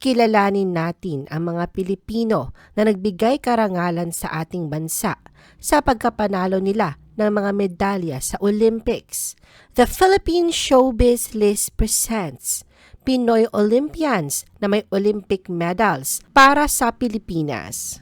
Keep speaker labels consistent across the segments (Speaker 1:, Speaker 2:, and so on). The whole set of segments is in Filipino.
Speaker 1: kilalanin natin ang mga Pilipino na nagbigay karangalan sa ating bansa sa pagkapanalo nila ng mga medalya sa Olympics. The Philippine Showbiz List presents Pinoy Olympians na may Olympic medals para sa Pilipinas.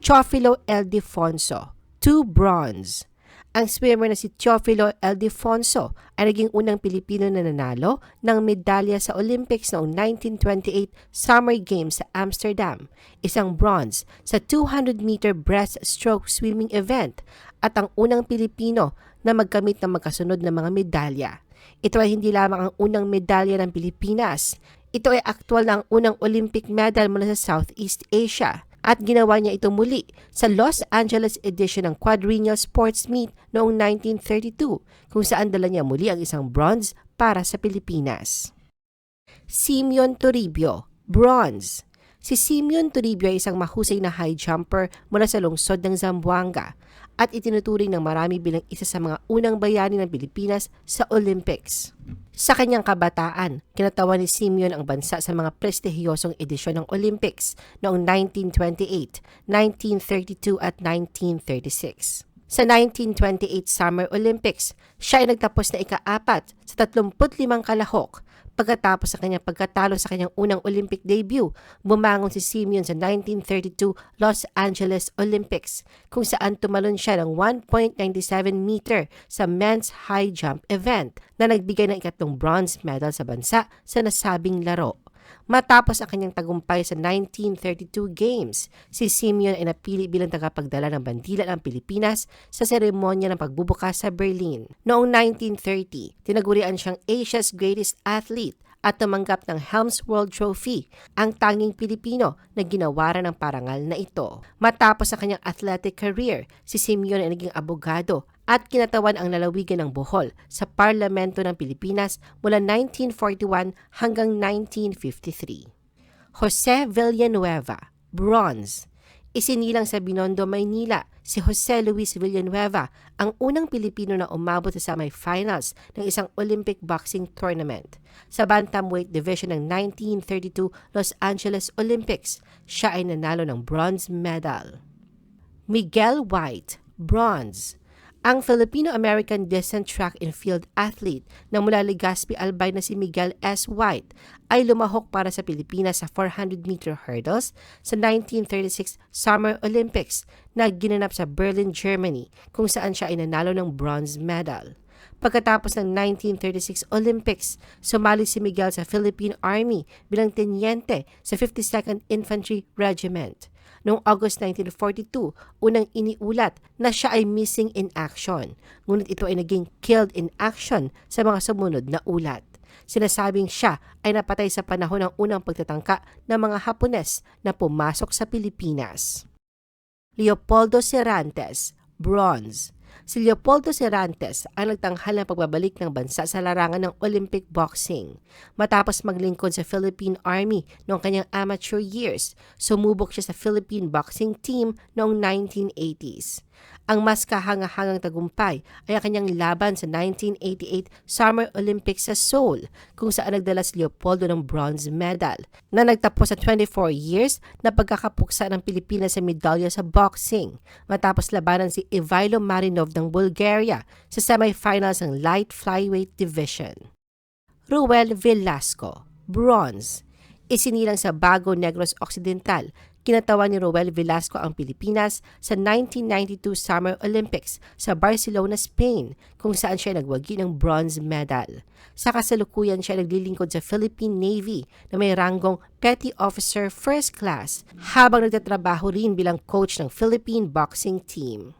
Speaker 1: Chofilo Eldefonso, 2 bronze. Ang swimmer na si Teofilo Eldefonso ay naging unang Pilipino na nanalo ng medalya sa Olympics noong 1928 Summer Games sa Amsterdam, isang bronze sa 200-meter breaststroke swimming event at ang unang Pilipino na magkamit ng magkasunod na mga medalya. Ito ay hindi lamang ang unang medalya ng Pilipinas, ito ay aktwal na ang unang Olympic medal mula sa Southeast Asia at ginawa niya ito muli sa Los Angeles edition ng Quadrennial Sports Meet noong 1932 kung saan dala niya muli ang isang bronze para sa Pilipinas. Simeon Toribio, bronze. Si Simeon Toribio ay isang mahusay na high jumper mula sa lungsod ng Zamboanga at itinuturing ng marami bilang isa sa mga unang bayani ng Pilipinas sa Olympics. Sa kanyang kabataan, kinatawan ni Simeon ang bansa sa mga prestihiyosong edisyon ng Olympics noong 1928, 1932 at 1936. Sa 1928 Summer Olympics, siya ay nagtapos na ika-apat sa 35 kalahok Pagkatapos sa kanyang pagkatalo sa kanyang unang Olympic debut, bumangon si Simeon sa 1932 Los Angeles Olympics kung saan tumalon siya ng 1.97 meter sa men's high jump event na nagbigay ng ikatlong bronze medal sa bansa sa nasabing laro. Matapos ang kanyang tagumpay sa 1932 Games, si Simeon ay napili bilang tagapagdala ng bandila ng Pilipinas sa seremonya ng pagbubukas sa Berlin. Noong 1930, tinagurian siyang Asia's Greatest Athlete at tumanggap ng Helms World Trophy, ang tanging Pilipino na ginawaran ng parangal na ito. Matapos ang kanyang athletic career, si Simeon ay naging abogado at kinatawan ang lalawigan ng Bohol sa Parlamento ng Pilipinas mula 1941 hanggang 1953. Jose Villanueva, Bronze, Isinilang sa Binondo, Maynila si Jose Luis Villanueva, ang unang Pilipino na umabot sa semifinals ng isang Olympic boxing tournament. Sa bantamweight division ng 1932 Los Angeles Olympics, siya ay nanalo ng bronze medal. Miguel White, bronze ang Filipino-American descent track and field athlete na mula Legazpi Albay na si Miguel S. White ay lumahok para sa Pilipinas sa 400-meter hurdles sa 1936 Summer Olympics na ginanap sa Berlin, Germany kung saan siya ay nanalo ng bronze medal. Pagkatapos ng 1936 Olympics, sumali si Miguel sa Philippine Army bilang tenyente sa 52nd Infantry Regiment. Noong August 1942, unang iniulat na siya ay missing in action, ngunit ito ay naging killed in action sa mga sumunod na ulat. Sinasabing siya ay napatay sa panahon ng unang pagtatangka ng mga Hapones na pumasok sa Pilipinas. Leopoldo Cervantes, Bronze Si Leopoldo Cervantes ang nagtanghal ng pagbabalik ng bansa sa larangan ng Olympic boxing. Matapos maglingkod sa Philippine Army noong kanyang amateur years, sumubok siya sa Philippine boxing team noong 1980s. Ang mas kahangahangang tagumpay ay ang kanyang laban sa 1988 Summer Olympics sa Seoul kung saan nagdala si Leopoldo ng bronze medal na nagtapos sa 24 years na pagkakapuksa ng Pilipinas sa medalya sa boxing matapos labanan si Ivailo Marinov ng Bulgaria sa semifinals ng light flyweight division. Ruel Velasco, bronze, isinilang sa Bago Negros Occidental Kinatawan ni Roel Velasco ang Pilipinas sa 1992 Summer Olympics sa Barcelona, Spain, kung saan siya nagwagi ng bronze medal. Sa kasalukuyan siya naglilingkod sa Philippine Navy na may ranggong Petty Officer First Class habang nagtatrabaho rin bilang coach ng Philippine Boxing Team.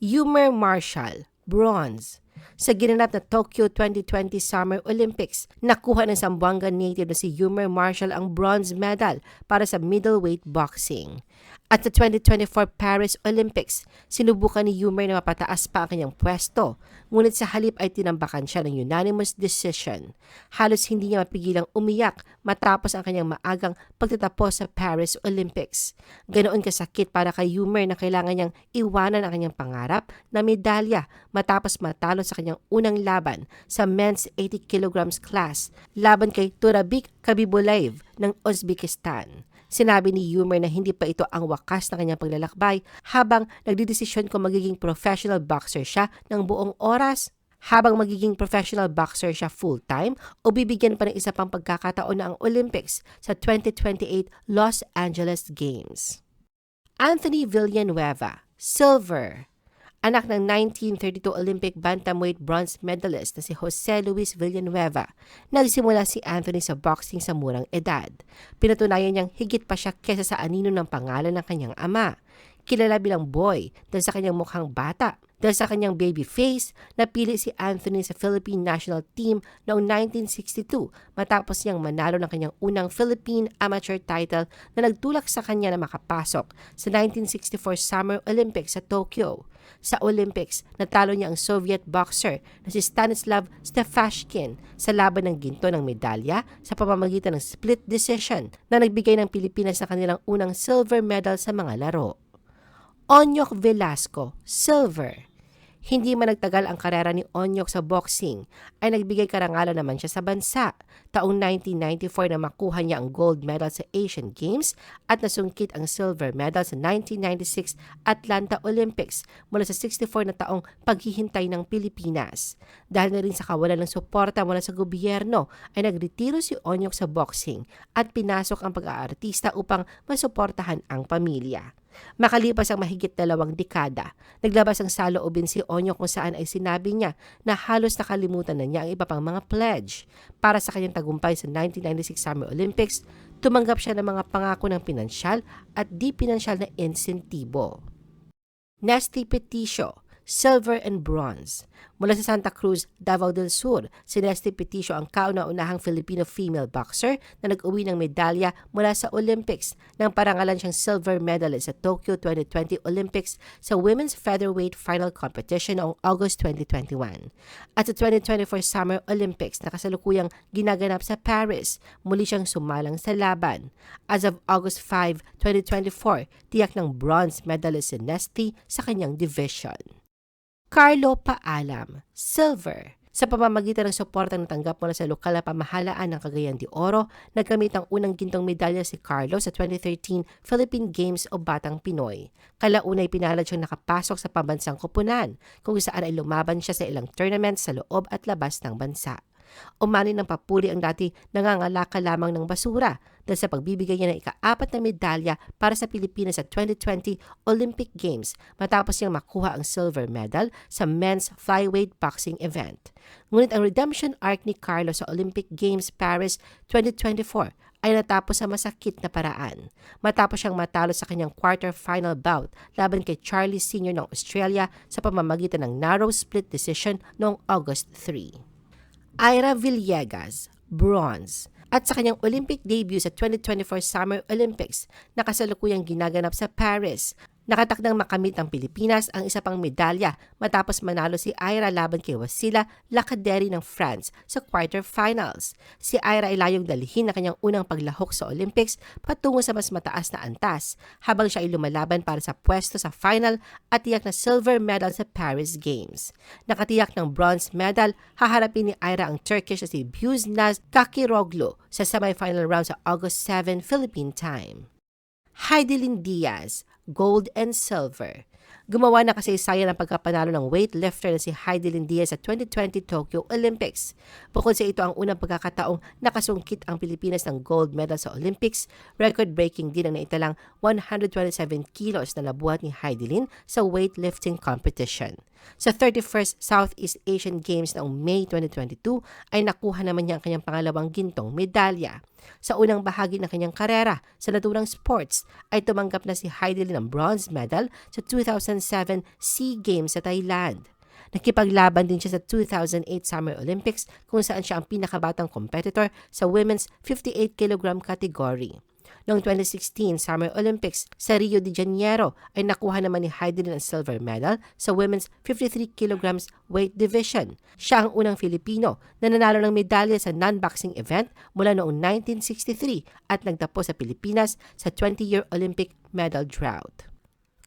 Speaker 1: Yumer Marshall, bronze. Sa ginanap na Tokyo 2020 Summer Olympics, nakuha ng Zamboanga native na si Yumer Marshall ang bronze medal para sa middleweight boxing. At sa 2024 Paris Olympics, sinubukan ni Yumer na mapataas pa ang kanyang pwesto, ngunit sa halip ay tinambakan siya ng unanimous decision. Halos hindi niya mapigilang umiyak matapos ang kanyang maagang pagtatapos sa Paris Olympics. Ganoon kasakit para kay Yumer na kailangan niyang iwanan ang kanyang pangarap na medalya matapos matalo sa kanyang unang laban sa men's 80 kilograms class laban kay Turabik Kabibulaev ng Uzbekistan. Sinabi ni Yumer na hindi pa ito ang wakas ng kanyang paglalakbay habang nagdidesisyon kung magiging professional boxer siya ng buong oras habang magiging professional boxer siya full-time o bibigyan pa ng isa pang pagkakataon na ang Olympics sa 2028 Los Angeles Games. Anthony Villanueva, silver. Anak ng 1932 Olympic bantamweight bronze medalist na si Jose Luis Villanueva, nagsimula si Anthony sa boxing sa murang edad. Pinatunayan niyang higit pa siya kesa sa anino ng pangalan ng kanyang ama. Kilala bilang boy dahil sa kanyang mukhang bata. Dahil sa kanyang baby face, napili si Anthony sa Philippine national team noong 1962 matapos niyang manalo ng kanyang unang Philippine amateur title na nagtulak sa kanya na makapasok sa 1964 Summer Olympics sa Tokyo. Sa Olympics, natalo niya ang Soviet boxer na si Stanislav Stefashkin sa laban ng ginto ng medalya sa pamamagitan ng split decision na nagbigay ng Pilipinas ng kanilang unang silver medal sa mga laro. Onyok Velasco, silver. Hindi man nagtagal ang karera ni Onyok sa boxing, ay nagbigay karangalan naman siya sa bansa. Taong 1994 na makuha niya ang gold medal sa Asian Games at nasungkit ang silver medal sa 1996 Atlanta Olympics mula sa 64 na taong paghihintay ng Pilipinas. Dahil na rin sa kawalan ng suporta mula sa gobyerno, ay nagretiro si Onyok sa boxing at pinasok ang pag-aartista upang masuportahan ang pamilya. Makalipas ang mahigit dalawang dekada, naglabas ang saloobin si Onyo kung saan ay sinabi niya na halos nakalimutan na niya ang iba pang mga pledge. Para sa kanyang tagumpay sa 1996 Summer Olympics, tumanggap siya ng mga pangako ng pinansyal at di pinansyal na insentibo. Nesty Peticio, silver and bronze. Mula sa Santa Cruz, Davao del Sur, si Nesty Peticio ang kauna-unahang Filipino female boxer na nag-uwi ng medalya mula sa Olympics nang parangalan siyang silver medalist sa Tokyo 2020 Olympics sa Women's Featherweight Final Competition noong August 2021. At sa 2024 Summer Olympics na kasalukuyang ginaganap sa Paris, muli siyang sumalang sa laban. As of August 5, 2024, tiyak ng bronze medalist si Nesty sa kanyang division. Carlo Paalam, Silver. Sa pamamagitan ng suportang natanggap mula sa lokal na pamahalaan ng Cagayan de Oro, nagkamit ang unang gintong medalya si Carlo sa 2013 Philippine Games o Batang Pinoy. Kalaunay pinalad siyang nakapasok sa pambansang kupunan, kung saan ay lumaban siya sa ilang tournaments sa loob at labas ng bansa. Umani ng papuri ang dati nangangalaka lamang ng basura dahil sa pagbibigay niya ng ikaapat na medalya para sa Pilipinas sa 2020 Olympic Games matapos niyang makuha ang silver medal sa men's flyweight boxing event. Ngunit ang redemption arc ni Carlo sa Olympic Games Paris 2024 ay natapos sa masakit na paraan. Matapos siyang matalo sa kanyang quarter-final bout laban kay Charlie Sr. ng Australia sa pamamagitan ng narrow split decision noong August 3. Ira Villegas, bronze. At sa kanyang Olympic debut sa 2024 Summer Olympics na kasalukuyang ginaganap sa Paris, Nakatakdang makamit ang Pilipinas ang isa pang medalya matapos manalo si Ira laban kay Wasila Lacaderi ng France sa quarterfinals. Si Ira ay layong dalhin na kanyang unang paglahok sa Olympics patungo sa mas mataas na antas habang siya ay lumalaban para sa pwesto sa final at tiyak na silver medal sa Paris Games. Nakatiyak ng bronze medal, haharapin ni Ira ang Turkish na si Buznaz Kakiroglu sa semifinal round sa August 7 Philippine time. Heidelin Diaz, gold and silver. Gumawa na kasaysayan ang pagkapanalo ng weightlifter na si Heidelin Diaz sa 2020 Tokyo Olympics. Bukod sa ito ang unang pagkakataong nakasungkit ang Pilipinas ng gold medal sa Olympics, record-breaking din ang naitalang 127 kilos na nabuhat ni Heidelin sa weightlifting competition. Sa 31st Southeast Asian Games noong May 2022 ay nakuha naman niya ang kanyang pangalawang gintong medalya. Sa unang bahagi ng kanyang karera sa naturang sports ay tumanggap na si Heidelin ng bronze medal sa 2007 SEA Games sa Thailand. Nakipaglaban din siya sa 2008 Summer Olympics kung saan siya ang pinakabatang competitor sa women's 58 kg category. Noong 2016 Summer Olympics sa Rio de Janeiro ay nakuha naman ni Heidelin ang silver medal sa women's 53 kilograms weight division. Siya ang unang Filipino na nanalo ng medalya sa non-boxing event mula noong 1963 at nagtapos sa Pilipinas sa 20-year Olympic medal drought.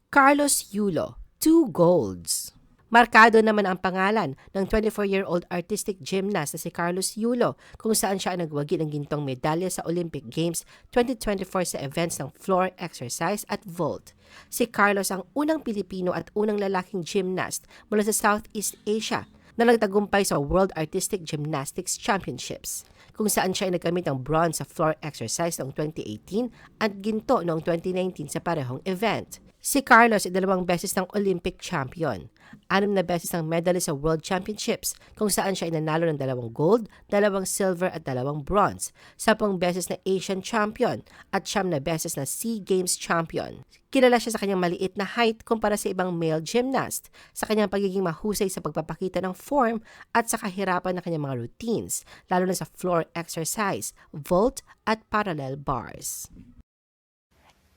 Speaker 1: Carlos Yulo, two golds. Markado naman ang pangalan ng 24-year-old artistic gymnast na si Carlos Yulo kung saan siya ang nagwagi ng gintong medalya sa Olympic Games 2024 sa events ng floor exercise at vault. Si Carlos ang unang Pilipino at unang lalaking gymnast mula sa Southeast Asia na nagtagumpay sa World Artistic Gymnastics Championships kung saan siya ay nagkamit ng bronze sa floor exercise noong 2018 at ginto noong 2019 sa parehong event. Si Carlos ay dalawang beses ng Olympic champion. Anim na beses ng medalist sa World Championships kung saan siya ay nanalo ng dalawang gold, dalawang silver at dalawang bronze. Sapong beses na Asian champion at siyam na beses na SEA Games champion. Kilala siya sa kanyang maliit na height kumpara sa ibang male gymnast, sa kanyang pagiging mahusay sa pagpapakita ng form at sa kahirapan ng kanyang mga routines, lalo na sa floor exercise, vault at parallel bars.